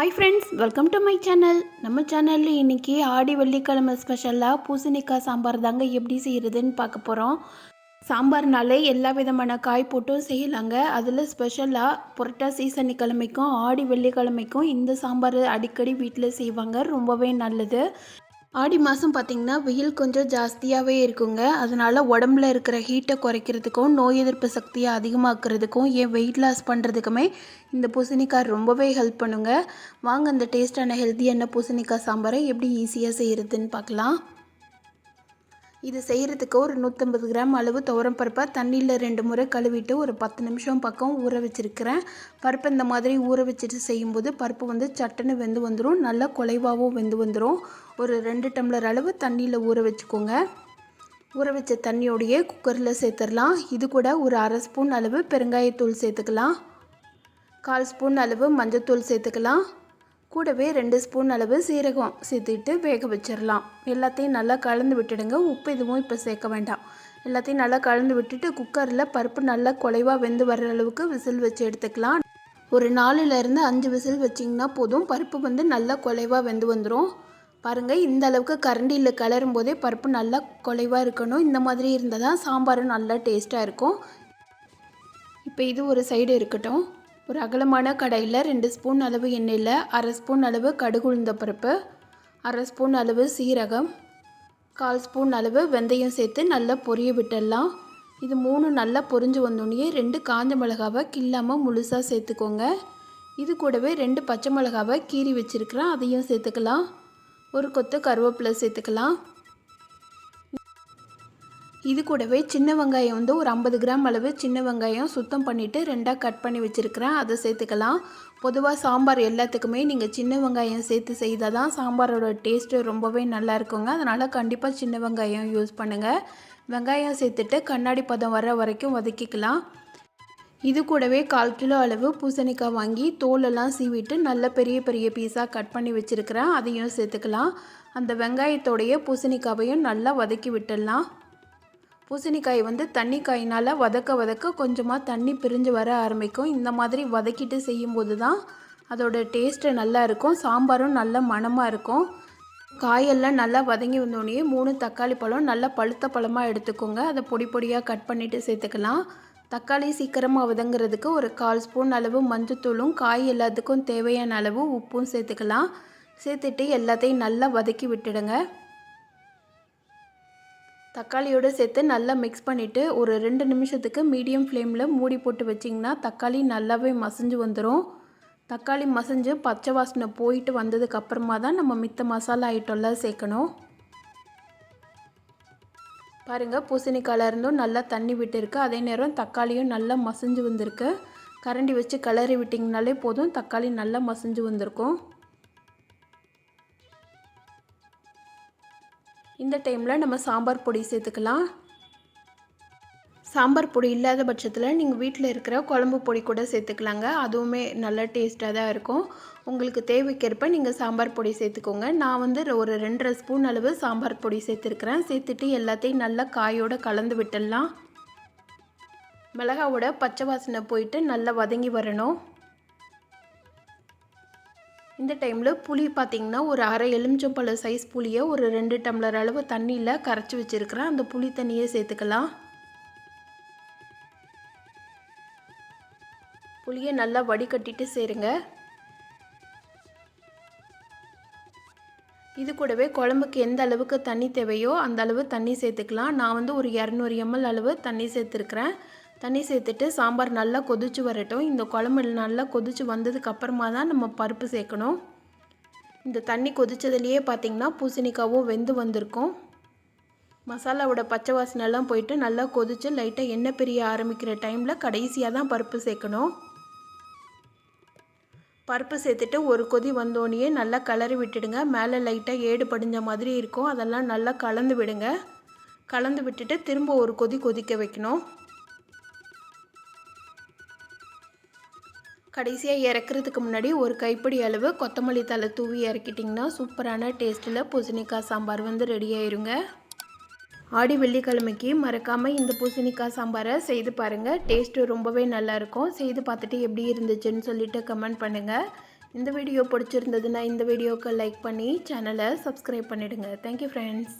Hi friends welcome to my channel நம்ம சேனலில் இன்றைக்கி ஆடி வெள்ளிக்கிழமை ஸ்பெஷலாக பூசணிக்காய் சாம்பார் தாங்க எப்படி செய்கிறதுன்னு பார்க்க போகிறோம் சாம்பார்னாலே எல்லா விதமான காய் போட்டும் செய்யலாங்க. அதில் ஸ்பெஷலாக புரட்டா சீசனிக்கிழமைக்கும் ஆடி வெள்ளிக்கிழமைக்கும் இந்த சாம்பார் அடிக்கடி வீட்டில் செய்வாங்க. ரொம்பவே நல்லது. ஆடி மாதம் பார்த்திங்கன்னா வெயில் கொஞ்சம் ஜாஸ்தியாகவே இருக்குங்க. அதனால் உடம்புல இருக்கிற ஹீட்டை குறைக்கிறதுக்கும் நோய் எதிர்ப்பு சக்தியை அதிகமாக்குறதுக்கும் ஏன் வெயிட் லாஸ் பண்ணுறதுக்குமே இந்த பூசணிக்காய் ரொம்பவே ஹெல்ப் பண்ணுங்க. வாங்க அந்த டேஸ்டான ஹெல்த்தியான பூசணிக்காய் சாம்பாரை எப்படி ஈஸியாக செய்கிறதுன்னு பார்க்கலாம். இது செய்கிறதுக்கு ஒரு நூற்றம்பது கிராம் அளவு துவரம் பருப்பை தண்ணியில் ரெண்டு முறை கழுவிட்டு ஒரு பத்து நிமிஷம் பக்கம் ஊற வச்சுருக்கிறேன். பருப்பு இந்த மாதிரி ஊற வச்சுட்டு செய்யும்போது பருப்பு வந்து சட்டுன்னு வெந்து வந்துடும் நல்லா குலைவாகவும் வெந்து வந்துடும் ஒரு ரெண்டு டம்ளர் அளவு தண்ணியில் ஊற வச்சுக்கோங்க. ஊற வச்ச தண்ணியோடையே குக்கரில் சேர்த்துடலாம். இது கூட ஒரு அரை ஸ்பூன் அளவு பெருங்காயத்தூள் சேர்த்துக்கலாம். கால் ஸ்பூன் அளவு மஞ்சத்தூள் சேர்த்துக்கலாம். கூடவே ரெண்டு ஸ்பூன் அளவு சீரகம் சேர்த்துட்டு வேக வச்சிடலாம் எல்லாத்தையும் நல்லா கலந்து விட்டுடுங்க. உப்பு எதுவும் இப்போ சேர்க்க வேண்டாம். எல்லாத்தையும் நல்லா கலந்து விட்டுட்டு குக்கரில் பருப்பு நல்லா குலைவாக வெந்து வர்ற அளவுக்கு விசில் வச்சு எடுத்துக்கலாம். ஒரு நாலுலேருந்து அஞ்சு விசில் வச்சிங்கன்னா போதும். பருப்பு வந்து நல்லா குலைவாக வெந்து வந்துடும் பாருங்கள் இந்த அளவுக்கு கரண்டியில் கிளறும் போதே பருப்பு நல்லா குலைவாக இருக்கணும். இந்த மாதிரி இருந்தால் தான் சாம்பாரும் நல்லா டேஸ்ட்டாக இருக்கும். இப்போ இது ஒரு சைடு இருக்கட்டும். ஒரு அகலமான கடையில் ரெண்டு ஸ்பூன் அளவு எண்ணெயில் அரை ஸ்பூன் அளவு கடுகு உளுந்த பருப்பு அரை ஸ்பூன் அளவு சீரகம் கால் ஸ்பூன் அளவு வெந்தயம் சேர்த்து நல்லா பொரிய விட்டுடலாம். இது மூணு நல்லா பொரிஞ்சு வந்தோடனே ரெண்டு காஞ்ச மிளகாவை கில்லாமல் முழுசாக சேர்த்துக்கோங்க. இது கூடவே ரெண்டு பச்சை மிளகாவை கீறி வச்சுருக்கிறேன் அதையும் சேர்த்துக்கலாம். ஒரு கொத்து கருவேப்பிலை சேர்த்துக்கலாம். இது கூடவே சின்ன வெங்காயம் வந்து ஒரு ஐம்பது கிராம் அளவு சின்ன வெங்காயம் சுத்தம் பண்ணிவிட்டு ரெண்டாக கட் பண்ணி வச்சுருக்கிறேன். அதை சேர்த்துக்கலாம். பொதுவாக சாம்பார் எல்லாத்துக்குமே நீங்கள் சின்ன வெங்காயம் சேர்த்து செய்தால் தான் சாம்பாரோட டேஸ்ட்டு ரொம்பவே நல்லா இருக்குங்க. அதனால் கண்டிப்பாக சின்ன வெங்காயம் யூஸ் பண்ணுங்கள் வெங்காயம் சேர்த்துட்டு கண்ணாடி பதம் வர வரைக்கும் வதக்கிக்கலாம். இது கூடவே கால் கிலோ அளவு பூசணிக்காய் வாங்கி தோலெல்லாம் சீவிட்டு நல்ல பெரிய பெரிய பீஸாக கட் பண்ணி வச்சுருக்கிறேன். அதையும் சேர்த்துக்கலாம். அந்த வெங்காயத்தோடைய பூசணிக்காவையும் நல்லா வதக்கி விட்டுடலாம். பூசணிக்காய் வந்து தண்ணி காயினால் வதக்க வதக்க கொஞ்சமாக தண்ணி பிரிஞ்சு வர ஆரம்பிக்கும். இந்த மாதிரி வதக்கிட்டு செய்யும்போது தான் அதோட டேஸ்ட்டு நல்லா இருக்கும். சாம்பாரும் நல்ல மணமாக இருக்கும். காயெல்லாம் நல்லா வதங்கி வந்தோடனே மூணு தக்காளி பழம் நல்லா பழுத்த பழமாக எடுத்துக்கோங்க. அதை பொடி பொடியாக கட் பண்ணிவிட்டு சேர்த்துக்கலாம். தக்காளி சீக்கிரமாக வதங்குறதுக்கு ஒரு கால் ஸ்பூன் அளவு மஞ்சத்தூளும் காய் எல்லாத்துக்கும் தேவையான அளவு உப்பும் சேர்த்துக்கலாம். சேர்த்துட்டு எல்லாத்தையும் நல்லா வதக்கி விட்டுடுங்க. தக்காளியோடு சேர்த்து நல்லா மிக்ஸ் பண்ணிவிட்டு ஒரு ரெண்டு நிமிஷத்துக்கு மீடியம் ஃப்ளேமில் மூடி போட்டு வச்சிங்கன்னா தக்காளி நல்லாவே மசிஞ்சு வந்துடும் தக்காளி மசிஞ்சு பச்சை வாசனை போயிட்டு வந்ததுக்கப்புறமா தான் நம்ம மித்த மசாலா ஐட்டம்லாம் சேர்க்கணும். பாருங்கள் பூசணிக்காயிலருந்தும் நல்லா தண்ணி விட்டுருக்கு. அதே நேரம் தக்காளியும் நல்லா மசிஞ்சு வந்திருக்கு. கரண்டி வச்சு கிளறி விட்டிங்கனாலே போதும். தக்காளி நல்லா மசிஞ்சு வந்திருக்கும். இந்த டைமில் நம்ம சாம்பார் பொடி சேர்த்துக்கலாம். சாம்பார் பொடி இல்லாத பட்சத்தில் நீங்கள் வீட்டில் இருக்கிற குழம்பு பொடி கூட சேர்த்துக்கலாங்க. அதுவுமே நல்ல டேஸ்ட்டாக தான் இருக்கும். உங்களுக்கு தேவைக்கேற்ப நீங்கள் சாம்பார் பொடி சேர்த்துக்கோங்க. நான் வந்து ஒரு ரெண்டரை ஸ்பூன் அளவு சாம்பார் பொடி சேர்த்துருக்குறேன். சேர்த்துட்டு எல்லாத்தையும் நல்லா காயோடு கலந்து விட்டுடலாம். மிளகாவோட பச்சை வாசனை போயிட்டு நல்லா வதங்கி வரணும். இந்த டைமில் புளி பார்த்திங்கன்னா ஒரு அரை எலுமிச்சம்பழ சைஸ் புளியை ஒரு ரெண்டு டம்ளர் அளவு தண்ணியில் கரைச்சி வச்சுருக்கிறேன். அந்த புளி தண்ணியை சேர்த்துக்கலாம். புளியை நல்லா வடிகட்டிட்டு சேருங்க. இது கூடவே குழம்புக்கு எந்த அளவுக்கு தண்ணி தேவையோ அந்த அளவு தண்ணி சேர்த்துக்கலாம். நான் வந்து ஒரு இரநூறு எம்எல் அளவு தண்ணி சேர்த்துருக்குறேன். தண்ணி சேர்த்துட்டு சாம்பார் நல்லா கொதிச்சு வரட்டும். இந்த குழம்பு நல்லா கொதிச்சு வந்ததுக்கு அப்புறமா தான் நம்ம பருப்பு சேர்க்கணும். இந்த தண்ணி கொதிச்சதுலேயே பார்த்திங்கன்னா பூசணிக்காவும் வெந்து வந்திருக்கும். மசாலாவோட பச்சை வாசனைலாம் போயிட்டு நல்லா கொதித்து லைட்டாக எண்ணெய் பிரிய ஆரம்பிக்கிற டைமில் கடைசியாக தான் பருப்பு சேர்க்கணும். பருப்பு சேர்த்துட்டு ஒரு கொதி வந்தோடனே நல்லா கலரி விட்டுடுங்க. மேலே லைட்டாக ஏடு படிஞ்ச மாதிரி இருக்கும். அதெல்லாம் நல்லா கலந்து விடுங்க. கலந்து விட்டுட்டு திரும்ப ஒரு கொதி கொதிக்க வைக்கணும். கடைசியாக இறக்குறதுக்கு முன்னாடி ஒரு கைப்பிடி அளவு கொத்தமல்லி தலை தூவி இறக்கிட்டிங்கன்னா சூப்பரான டேஸ்ட்டில் பூசணிக்காய் சாம்பார் வந்து ரெடி ஆயிருங்க. ஆடி வெள்ளிக்கிழமைக்கு மறக்காமல் இந்த பூசணிக்காய் சாம்பாரை செய்து பாருங்கள் டேஸ்ட்டு ரொம்பவே நல்லாயிருக்கும் செய்து பார்த்துட்டு எப்படி இருந்துச்சுன்னு சொல்லிட்டு கமெண்ட் பண்ணுங்கள் இந்த வீடியோ பிடிச்சிருந்ததுன்னா இந்த வீடியோவுக்கு லைக் பண்ணி சேனலை சப்ஸ்கிரைப் பண்ணிவிடுங்க தேங்க்யூ ஃப்ரெண்ட்ஸ்